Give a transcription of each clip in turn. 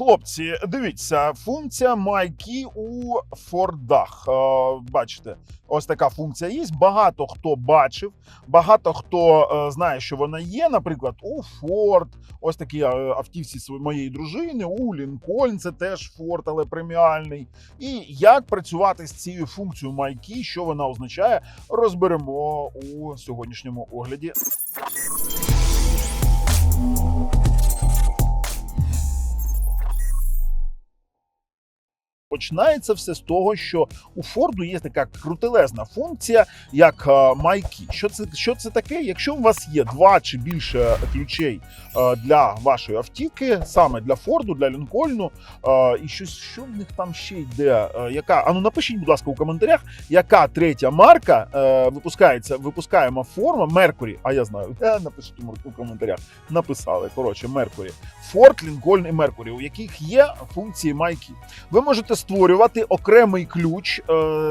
Хлопці, дивіться, функція MyKey у Фордах. Е, Бачите, ось така функція є. Багато хто бачив, багато хто е, знає, що вона є. Наприклад, у Ford, ось такі е, автівці моєї дружини, у Lincoln, це теж Ford, але преміальний. І як працювати з цією функцією MyKey, що вона означає, розберемо у сьогоднішньому огляді. Починається все з того, що у Форду є така крутелезна функція, як е, MyKey. Що це, що це таке? Якщо у вас є два чи більше ключей е, для вашої автівки, саме для Форду, для Лінкольну, е, і щось, що в них там ще йде? Яка? А ну напишіть, будь ласка, у коментарях, яка третя марка випускається, випускаємо форма Mercury, а я знаю, напишіть у- коментарях. Написали, коротше, Mercury. Ford, Lincoln і Mercury, у яких є функції MyKey. Ви можете створювати окремий ключ е,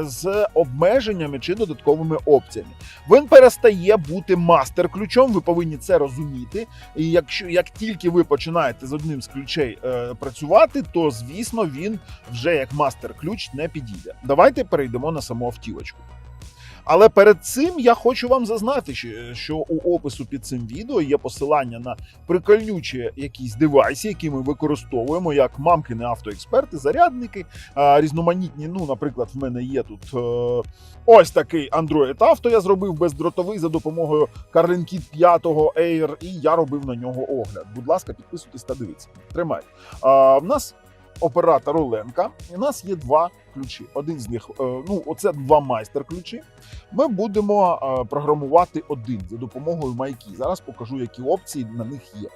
з обмеженнями чи додатковими опціями. Він перестає бути мастер-ключом. Ви повинні це розуміти. І якщо як тільки ви починаєте з одним з ключей е, працювати, то звісно він вже як мастер-ключ не підійде. Давайте перейдемо на саму автівочку. Але перед цим я хочу вам зазнати, що- у опису під цим відео є посилання на прикольнючі якісь девайси, які ми використовуємо як мамкини автоексперти, зарядники, різноманітні. Ну, наприклад, в мене є тут е, ось такий Android Auto. Я зробив бездротовий за допомогою CarLinkit 5 Air, і я робив на нього огляд. Будь ласка, підписуйтесь та дивіться. Тримай. А, в нас оператор Оленка. І у нас є два ключі. Один з них, е, ну, оце два майстер-ключі. Ми будемо е, програмувати один за допомогою MyKey. Зараз покажу, які опції на них є.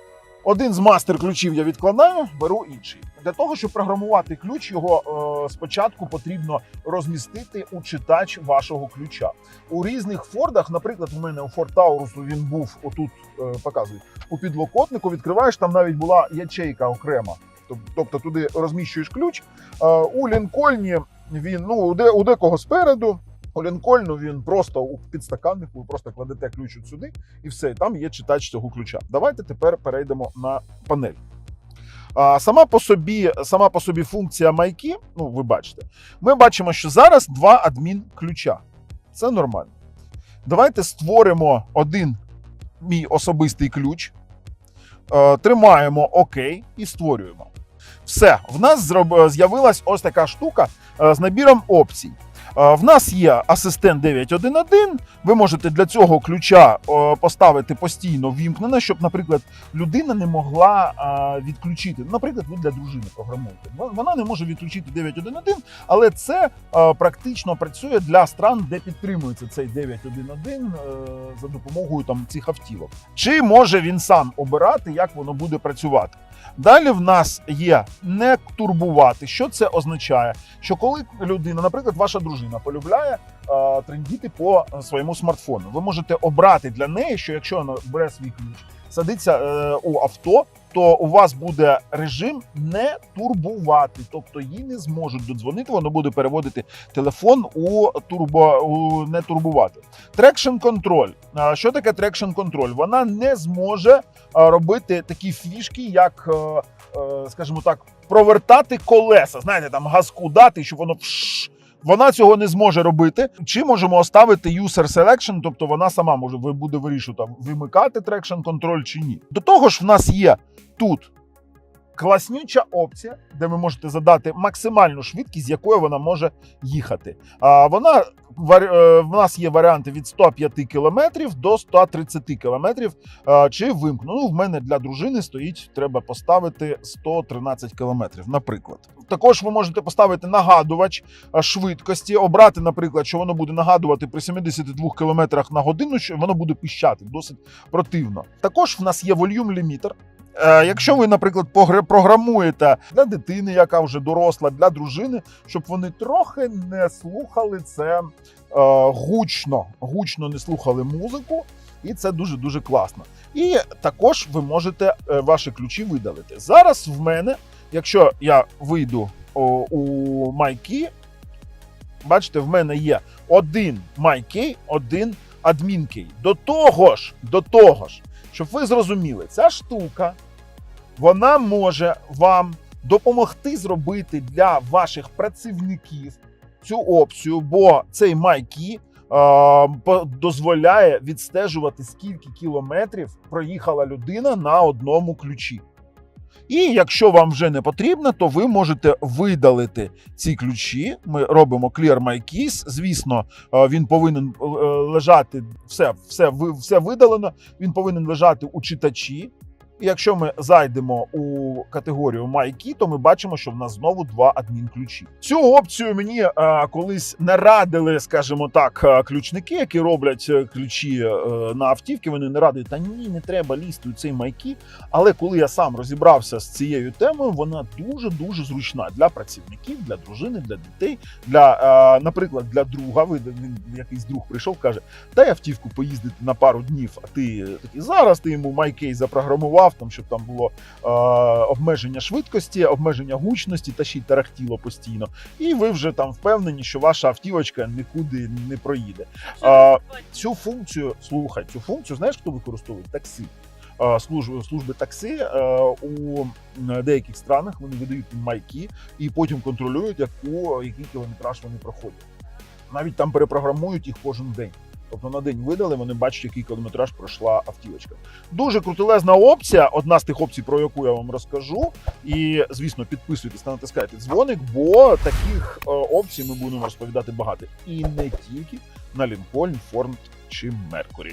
Один з мастер-ключів я відкладаю, беру інший. Для того, щоб програмувати ключ, його е, спочатку потрібно розмістити у читач вашого ключа. У різних фордах, наприклад, у мене у Ford Taurus він був отут, е, показую, у підлокотнику відкриваєш, там навіть була ячейка окрема. Тоб- Тобто туди розміщуєш ключ. У Лінкольні він ну, у, декого спереду. У Лінкольну він просто у підстаканнику, ви просто кладете ключ от сюди, і все, там є читач цього ключа. Давайте тепер перейдемо на панель. А, сама по собі, сама по собі функція майки, ну ви бачите, ми бачимо, що зараз два адмін ключа. Це нормально. Давайте створимо один мій особистий ключ, тримаємо ОК і створюємо. Все, в нас зроб- з'явилась ось така штука е, з набіром опцій. Е, В нас є асистент 911. Ви можете для цього ключа е, поставити постійно вімкнене, щоб, наприклад, людина не могла е, відключити. Наприклад, ви для дружини програмуєте. Вона не може відключити 911, але це е, практично працює для стран, де підтримується цей 911 е, за допомогою там цих автівок. Чи може він сам обирати, як воно буде працювати? Далі в нас є не турбувати. Що це означає? Що коли людина, наприклад, ваша дружина полюбляє е, трендіти по своєму смартфону, ви можете обрати для неї, що якщо вона бере свій ключ, садиться е, у авто, то у вас буде режим не турбувати, тобто їй не зможуть додзвонити, воно буде переводити телефон у турбо у не турбувати. Трекшн контроль. Що таке трекшн контроль? Вона не зможе робити такі фішки, як, е, е, скажімо так, провертати колеса. Знаєте, там газку дати, щоб воно. Вона цього не зможе робити. Чи можемо оставити user selection, тобто вона сама може буде вирішувати вимикати traction control чи ні. До того ж, в нас є тут класнюча опція, де ви можете задати максимальну швидкість, з якою вона може їхати. А вона е, в нас є варіанти від 105 км до 130 км. Чи вимкну? Ну, в мене для дружини стоїть, треба поставити 113 км, наприклад. Також ви можете поставити нагадувач швидкості, обрати, наприклад, що воно буде нагадувати при 72 км на годину, що воно буде піщати досить противно. Також в нас є volume лімітер. Е, Якщо ви, наприклад, програмуєте для дитини, яка вже доросла, для дружини, щоб вони трохи не слухали це е, гучно, гучно не слухали музику, і це дуже дуже класно. І також ви можете е, ваші ключі видалити. Зараз в мене, якщо я вийду у MyKey, бачите, в мене є один MyKey, один адмінкей. До того ж, до того ж, щоб ви зрозуміли, ця штука вона може вам допомогти зробити для ваших працівників цю опцію, бо цей майкі е, дозволяє відстежувати, скільки кілометрів проїхала людина на одному ключі. І якщо вам вже не потрібно, то ви можете видалити ці ключі. Ми робимо Clear My Keys. Звісно, е, він повинен е, лежати все, все, все видалено. Він повинен лежати у читачі. Якщо ми зайдемо у категорію MyKey, то ми бачимо, що в нас знову два адмінключі. Цю опцію мені е, колись нарадили, скажімо так, е, ключники, які роблять е, ключі е, на автівки. Вони не радили, та ні, не треба лізти у цей MyKey. Але коли я сам розібрався з цією темою, вона дуже дуже зручна для працівників, для дружини, для дітей, для, е, наприклад, для друга. Ви він якийсь друг прийшов, каже: дай автівку поїздити на пару днів. А ти такий зараз ти йому MyKey запрограмував, там щоб там було е, обмеження швидкості, обмеження гучності та ще й тарахтіло постійно. І ви вже там впевнені, що ваша автівочка нікуди не проїде. А, цю функцію, слухай, цю функцію знаєш, хто використовує? Таксі. Е, Служби, служби таксі е, у деяких странах вони видають майки і потім контролюють, яку, який кілометраж вони проходять. Навіть там перепрограмують їх кожен день. Тобто на день видали, вони бачать, який кілометраж пройшла автівочка. Дуже крутелезна опція. Одна з тих опцій, про яку я вам розкажу. І, звісно, підписуйтесь та натискайте дзвоник, бо таких е, опцій ми будемо розповідати багато. І не тільки на Lincoln, Ford чи Mercury.